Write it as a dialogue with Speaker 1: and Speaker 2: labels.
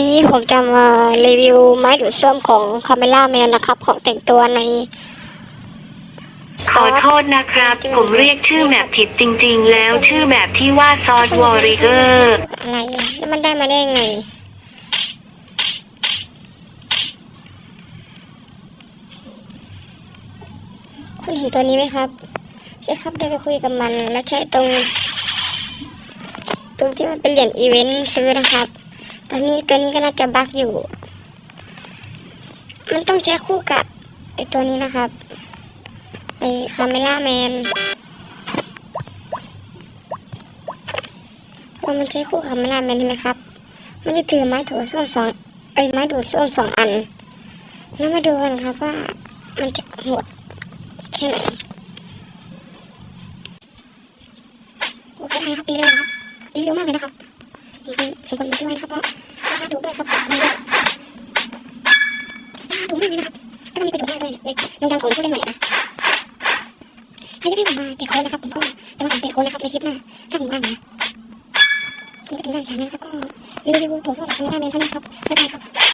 Speaker 1: นี้ผมจะมารีวิวไม้ดูดซ่วมของคาเมล่าแมนนะครับ ของแต่งตัวใน
Speaker 2: ขอโทษนะครับ ผมเรียกชื่อแมปผิดจริง ๆ แล้วชื่อแบบที่ว่าซอสวอริเกอร์
Speaker 1: อะไรแล้วมันได้มาได้ยังไง คุณเห็นตัวนี้ไหมครับ ใช่ครับเดินไปคุยกับมัน แล้วใช้ตรง ตรงที่มันเป็นเหรียญอีเวนต์ซื้อนะครับ ตอนนี้ตัวนี้ก็น่าจะบักอยู่ มันต้องใช้คู่กับไอตัวนี้นะครับ ไอคาเมล่าแมนพอมันใช้คู่คาเมล่าแมนใช่ไหมครับ มันจะถือไม้ถูส้วมสองไอไม้ดูดส้วมสองอัน แล้วมาดูกันครับว่ามันจะโหดแค่ไหนโอ้โหได้ครับดีเลยนะครับดีเร็วมากเลยนะครับ นี่คือสมควรมาช่วยนะครับเพราะราคาถูกด้วยครับดีด้ราคาถูกมากเลยนะครับแล้วก็มีประโยชน์มากด้วยเนี่ยในโรงดังของผู้เล่นใหม่นะใครจะได้ผมมาเจกโค้ดนะครับผมก็จะมาขอแจกโค้ดนะครับในคลิปหน้าถ้าผมว่างนะผมก็ถึงด้านสามนะครับก็รีวิวตัวส้วมของทางด้าเมนเท่านี้ครับบ๊ายบายครับ